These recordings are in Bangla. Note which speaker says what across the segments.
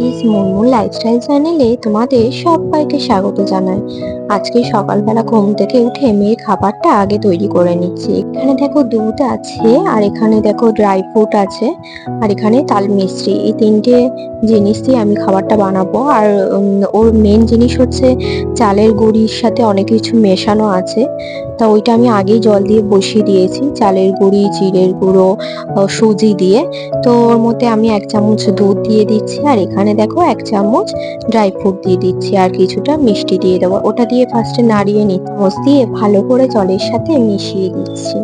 Speaker 1: প্লিজ মুনমুন লাইফস্টাইল চ্যানেলে তোমাদের সবাইকে স্বাগত জানাই। আজকে সকালবেলা ঘুম থেকে উঠে মেয়ের খাবারটা আগে তৈরি করে নিচ্ছি। এখানে দেখো দুধ আছে, আর এখানে দেখো ড্রাই ফ্রুট আছে, আর এখানে তাল মিস্ত্রি এই তিনটে জিনিস দিয়ে আমি খাবারটা বানাবো। আর ওর মেন জিনিস হচ্ছে চালের গুঁড়ির সাথে অনেক কিছু মেশানো আছে। তা ওইটা আমি আগেই জল দিয়ে বসিয়ে দিয়েছি, চালের গুঁড়ি, জিরের গুঁড়ো সুজি দিয়ে। তো ওর মধ্যে আমি এক চামচ দুধ দিয়ে দিচ্ছি, আর এখানে দেখো এক চামচ ড্রাই ফ্রুট দিয়ে দিচ্ছি, আর কিছুটা মিষ্টি দিয়ে দেবো। ওটা দিয়ে ফার্স্টে নাড়িয়ে নিই চামচ দিয়ে ভালো করে জলের সাথে মিশিয়ে দিচ্ছি।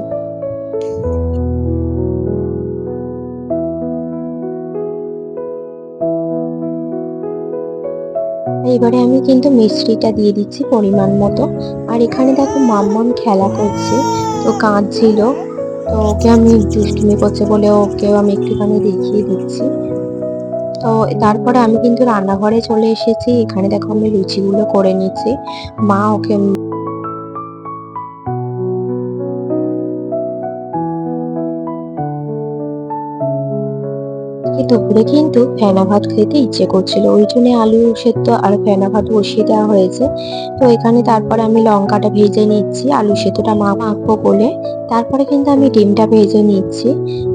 Speaker 1: এবারে আমি কিন্তু মিষ্টিটা দিয়ে দিচ্ছি পরিমাণ মতো। আর এখানে দেখো মাম্মাম খেলা করছে, তো কাঁদছিল। তো ওকে আমি দুষ্টুমি করছে বলে ওকেও আমি একটুখানি দেখিয়ে দিচ্ছি। তো তারপরে আমি কিন্তু রান্নাঘরে চলে এসেছি। এখানে দেখো আমি লুচিগুলো করে নিচ্ছি। মা ওকে দুপুরে কিন্তু ফেনা ভাত খেতে ইচ্ছে করছিল। ওই জন্য আলু সেদ্ধ আর ফেনা ভাত বসিয়ে দেওয়া হয়েছে। তো এখানে তারপরে আমি লঙ্কাটা ভেজে নিচ্ছি, আলু সেদ্ধটা মা মাখবো বলে। তারপরে কিন্তু আমি ডিমটা ভেজে নিচ্ছি।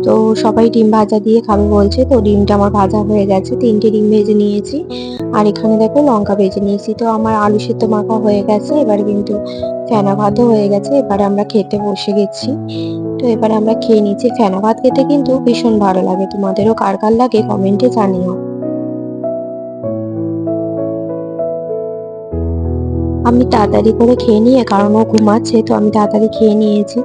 Speaker 1: তো সবাই ডিম ভাজা দিয়ে খাবে বলছে, তো ডিমটা আমার ভাজা হয়ে গেছে। তিনটে ডিম ভেজে নিয়েছি। আর এখানে দেখো লঙ্কা ভেজে নিয়েছি। তো আমার আলু সেদ্ধ মাখা হয়ে গেছে, এবার কিন্তু ফেনা ভাতও হয়ে গেছে, এবারে আমরা খেতে বসে গেছি। তো এবারে আমরা খেয়ে নিচ্ছি। ফেনা ভাত খেতে কিন্তু ভীষণ ভালো লাগে। তোমাদেরও কার কার লাগে কমেন্টে জানিও। আমি তাড়াতাড়ি করে খেয়ে নিয়ে, কারণ ও ঘুমাচ্ছে, তো আমি তাড়াতাড়ি খেয়ে নিয়েছি।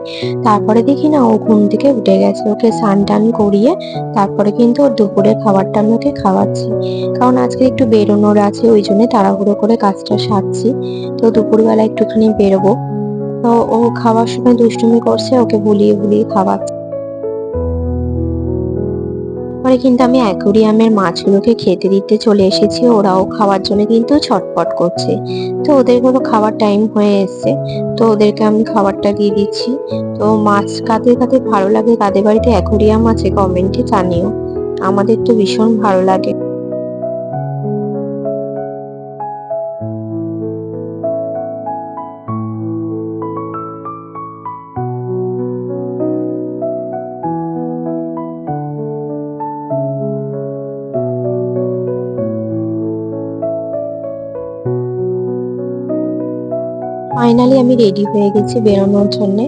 Speaker 1: তারপরে দেখি না, ও ঘুম থেকে উঠে গেছে। ওকে স্নান টান করিয়ে তারপরে কিন্তু ওর দুপুরের খাবারটা আমি ওকে খাওয়াচ্ছি। কারণ আজকে একটু বেরোনোর আছে, ওই জন্য তাড়াহুড়ো করে কাজটা সারছি। তো দুপুরবেলা একটুখানি বেরোবো। তো ও খাওয়ার সময় দুষ্টুমি করছে, ওকে ভুলিয়ে ভুলিয়ে খাওয়াচ্ছে। পরে কিন্তু আমি অ্যাকোরিয়ামের মাছগুলোকে খেতে দিতে চলে এসেছি। ওরাও খাওয়ার জন্য কিন্তু ছটপট করছে। তো ওদের কোনো খাওয়ার টাইম হয়ে এসছে। তো ওদেরকে আমি খাবারটা দিয়ে দিচ্ছি। তো মাছ কাদের কাদের ভালো লাগে। কাদের বাড়িতে অ্যাকোরিয়াম আছে কমেন্টে জানিও। আমাদের তো ভীষণ ভালো লাগে। ফাইনালি আমি রেডি হয়ে গেছি বেরোনোর জন্য।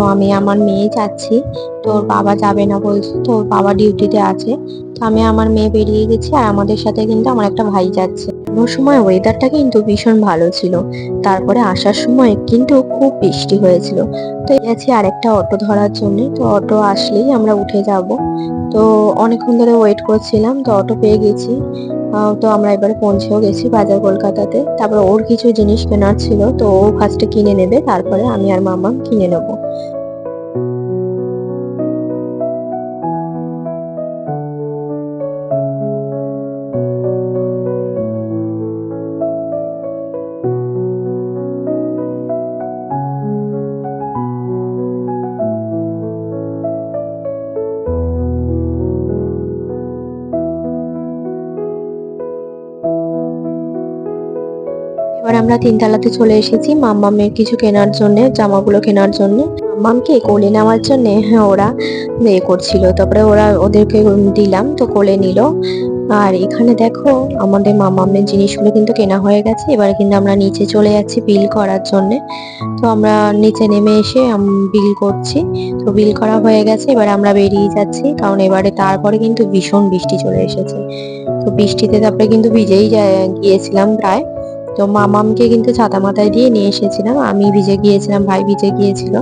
Speaker 1: আমি, আমার মেয়ে যাচ্ছি। তো ওর বাবা যাবে না বলছে তো ওর বাবা ডিউটিতে আছে। তো আমি, আমার মেয়ে বেরিয়ে গেছি আর আমাদের সাথে কিন্তু আমার একটা ভাই যাচ্ছে। কোনো সময় ওয়েদারটা কিন্তু ভীষণ ভালো ছিল। তারপরে আসার সময় কিন্তু খুব বৃষ্টি হয়েছিল। তো গেছি আরেকটা অটো ধরার জন্য। তো অটো আসলেই আমরা উঠে যাব। তো অনেকক্ষণ ধরে ওয়েট করছিলাম। তো অটো পেয়ে গেছি। তো আমরা এবারে পৌঁছেও গেছি বাজার কলকাতাতে। তারপর ওর কিছু জিনিস কেনার ছিল, তো ও ফার্স্টে কিনে নেবে, তারপরে আমি আর মামা কিনে নেব। আমরা তিনতলাতে চলে এসেছি মাম্মামের কিছু কেনার জন্য, জামাগুলো কেনার জন্য। মাম্মামকে কোলে নেওয়ার জন্য হ্যাঁ ওরা ইয়ে করছিল। তারপরে ওরা ওদেরকে দিলাম, তো কোলে নিল। আর এখানে দেখো, আমাদের মামামের জিনিসগুলো কিন্তু কেনা হয়ে গেছে। এবারে কিন্তু আমরা নিচে চলে যাচ্ছি বিল করার জন্য। তো আমরা নিচে নেমে এসে বিল করছি। তো বিল করা হয়ে গেছে, এবারে আমরা বেরিয়ে যাচ্ছি। কারণ এবারে তারপরে কিন্তু ভীষণ বৃষ্টি চলে এসেছে। তো বৃষ্টিতে তারপরে কিন্তু ভিজেই গিয়েছিলাম প্রায়। তো মামামকে কিন্তু ছাতা মাথায় দিয়ে নিয়ে এসেছিলাম। আমি ভিজে গিয়েছিলাম, ভাই ভিজে গিয়েছিল।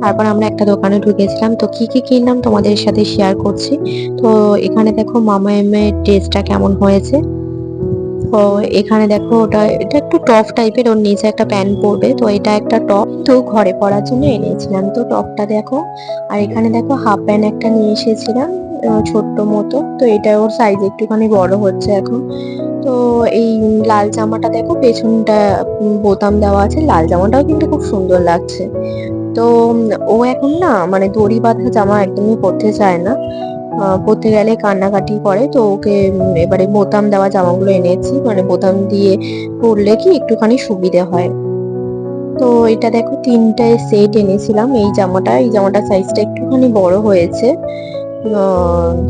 Speaker 1: তারপর আমরা একটা দোকানে ঢুকেছিলাম। তো কি কি কিনলাম তোমাদের সাথে শেয়ার করছি। তো এখানে দেখো মামা এমের ড্রেসটা কেমন হয়েছে। তো এখানে দেখো ওটা, এটা একটু টপ টাইপের ওর নিচে একটা প্যান্ট পরবে। তো এটা একটা টপ তো ঘরে পরার জন্য এনেছিলাম। তো টপটা দেখো, আর এখানে দেখো হাফ প্যান্ট একটা নিয়ে এসেছিলাম ছোট্ট মতো। তো এটা ওর সাইজ একটুখানি বড় হচ্ছে এখন। তো এই লাল জামাটা দেখো, পেছনটা বোতাম দেওয়া আছে। লাল জামাটাও কিন্তু খুব সুন্দর লাগছে। তো ও এখন না মানে দড়ি বাঁধা জামা একদমই পরতে চায় না। পরতে গেলে কান্নাকাটি করে। তো ওকে এবারে বোতাম দেওয়া জামাগুলো এনেছি। মানে বোতাম দিয়ে পরলে কি একটুখানি সুবিধে হয়। তো এটা দেখো তিনটে সেট এনেছিলাম। এই জামাটা, এই জামাটার সাইজটা একটুখানি বড় হয়েছে।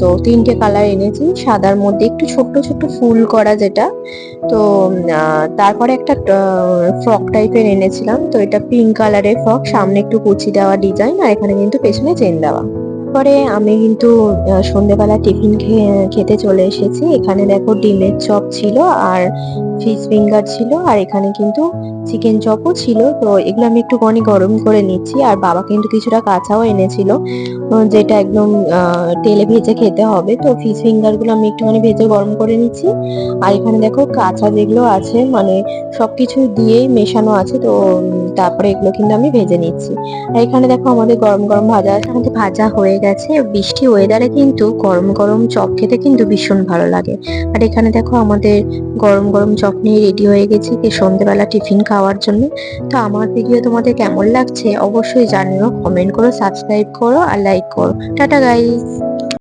Speaker 1: তো তিনটে কালার এনেছি। সাদার মধ্যে একটু ছোট্ট ছোট্ট ফুল করা যেটা। তো তারপরে একটা ফ্রক টাইপের এনেছিলাম। তো এটা পিঙ্ক কালারের ফ্রক সামনে একটু কুচি দেওয়া ডিজাইন আর এখানে কিন্তু পেছনে চেন দেওয়া। তারপরে আমি কিন্তু আহ, সন্ধেবেলা টিফিন খেতে চলে এসেছি। এখানে দেখো ডিমের চপ ছিল আর ফিশ ফিঙ্গার ছিল আর এখানে কিন্তু চিকেন চপও ছিল। তো এগুলো আমি একটুখানি গরম করে নিচ্ছি আর বাবা কিন্তু কিছুটা কাঁচাও এনেছিল যেটা একদম তেলে ভেজে খেতে হবে। তো ফিশ ফিঙ্গারগুলো আমি একটুখানি ভেজে গরম করে নিচ্ছি। আর এখানে দেখো কাঁচা যেগুলো আছে মানে সব কিছু দিয়েই মেশানো আছে তো তারপরে এগুলো কিন্তু আমি ভেজে নিচ্ছি। আর এখানে দেখো আমাদের গরম গরম ভাজা আমাদের ভাজা হয়ে গেছে। বৃষ্টি ওয়েদারে কিন্তু গরম গরম চপ খেতে কিন্তু ভীষণ ভালো লাগে। আর এখানে দেখো আমাদের গরম গরম চপ নিয়ে রেডি হয়ে গেছি কি সন্ধ্যেবেলা টিফিন খাওয়ার জন্য। তো আমার ভিডিও তোমাদের কেমন লাগছে অবশ্যই জানিও। কমেন্ট করো সাবস্ক্রাইব করো আর লাইক করো। Tata guys